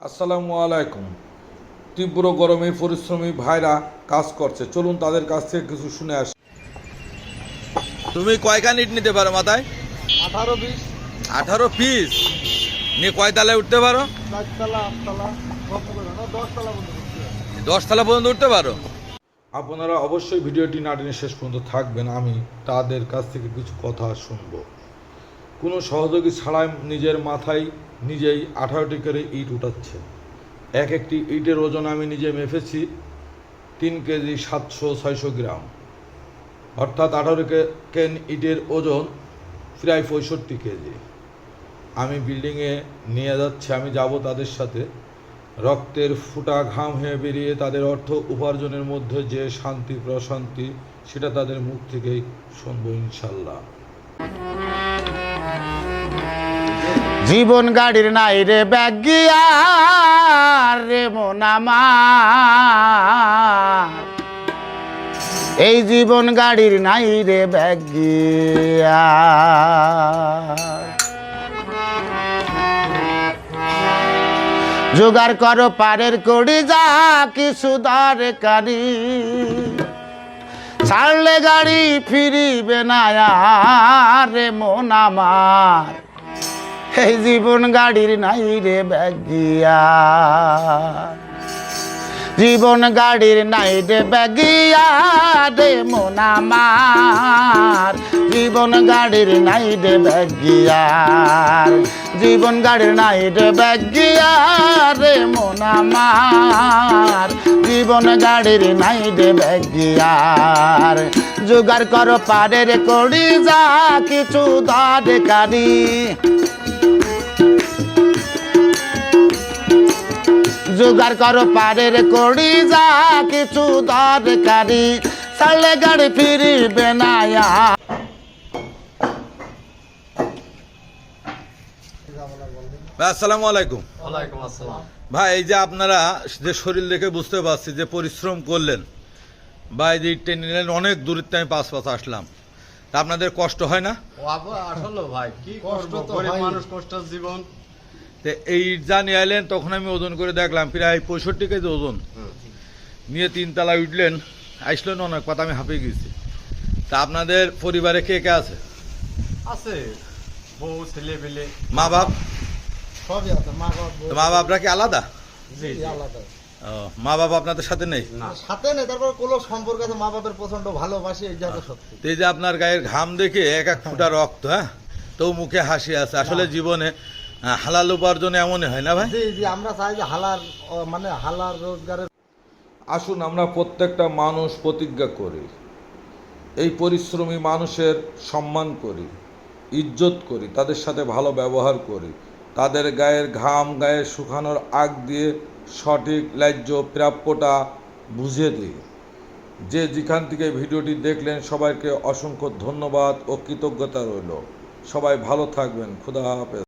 আসসালামু আলাইকুম। তীব্র গরমে পরিশ্রমী ভাইরা কাজ করছে। চলুন তাদের কাছ থেকে কিছু শুনে আসি। তুমি কয়খান ইট নিতে পারো মাথায়? আঠারো পিস। আঠারো পিস? নিয়ে কয় তালায় উঠতে পারো? দশ তালা পর্যন্ত উঠতে পারো? আপনারা অবশ্যই ভিডিওটি না টেনে শেষ পর্যন্ত থাকবেন। আমি তাদের কাছ থেকে কিছু কথা শুনব। কোনো সহযোগী ছাড়াই নিজের মাথায় নিজেই আঠারোটি করে ইট উঠাচ্ছে। এক একটি ইটের ওজন আমি নিজে মেপেছি, তিন কেজি সাতশো ছয়শো গ্রাম। অর্থাৎ আঠারো কেন ইটের ওজন প্রায় পঁয়ষট্টি কেজি। আমি বিল্ডিংয়ে নিয়ে যাচ্ছি, আমি যাব তাদের সাথে। রক্তের ফুটা ঘাম হয়ে বেরিয়ে তাদের অর্থ উপার্জনের মধ্যে যে শান্তি প্রশান্তি, সেটা তাদের মুখ থেকেই শুনব ইনশাল্লাহ। জীবন গাড়ির নাই রে ব্যাগিয়ার রে মন আমার। এই জীবন গাড়ির নাই রে ব্যাগিয়ার জোগাড় করো পারের কড়ি, যা কিছু দরকারি। ছাড়লে গাড়ি ফিরিবে না, রে মন এই জীবন গাড়ির নাই রে ব্যাগিয়া জীবন গাড়ির নাই রে ব্যাগিয়া রে মন আমার। জীবন গাড়ির নাই রে ব্যাগিয়ার জীবন গাড়ির নাই রে ব্যাগিয়া রে মন আমার। জীবন গাড়ির নাই রে ব্যাগিয়ার জোগাড় কর রে করি যা কিছু দরকারি জোগাড় করো পারের কড়ি যা কিছু দরকারি সালে গাড়ি ফিরিবে না ভাই, আসসালামু আলাইকুম। ভাই এই যে আপনারা যে শরীর দেখে বুঝতে পারছি যে পরিশ্রম করলেন বা এই যে ইটটা নিলেন অনেক থেকে আমি পাঁচ পাঁচ আসলাম। তা আপনাদের কষ্ট হয় না? আসলে ভাই কি কষ্ট। মানুষ কষ্টের জীবন। তো এই ইট যা নিয়ে এলেন তখন আমি ওজন করে দেখলাম প্রায় পঁয়ষট্টি কেজি ওজন। নিয়ে তিন তিনতলা উঠলেন আসলেন অনেক কথা আমি হাঁপিয়ে গেছি। তা আপনাদের পরিবারে কে কে আছে? আছে বউ ছেলে পেলে। মা বাপ? সবই আছে মা বাপ মা বাপরা কি আলাদা? জি। আলাদা। ও, মা বাপ আপনাদের সাথে নেই? সাথে নেই তারপর কোনো সম্পর্ক আছে মা বাপের প্রচণ্ড ভালোবাসি এই জায়গা সত্যি। এই যে আপনার গায়ের ঘাম দেখে এক এক ফুটা রক্ত হ্যাঁ? তো মুখে হাসি আছে। আসলে জীবনে হালাল উপার্জনে এমনই হয় না ভাই? জি আমরা চাই যে হালার মানে হালার রোজগারের আসুন, আমরা প্রত্যেকটা মানুষ প্রতিজ্ঞা করি। এই পরিশ্রমী মানুষের সম্মান করি, ইজ্জত করি, তাদের সাথে ভালো ব্যবহার করি। তাদের গায়ের ঘাম, গায়ে শুকানোর আগ দিয়ে সঠিক, ন্যায্য, প্রাপ্যটা বুঝিয়ে দিই। যে যেখান থেকে ভিডিওটি দেখলেন, সবাইকে অসংখ্য ধন্যবাদ ও কৃতজ্ঞতা রইল। সবাই ভালো থাকবেন। খুদা হাফেজ।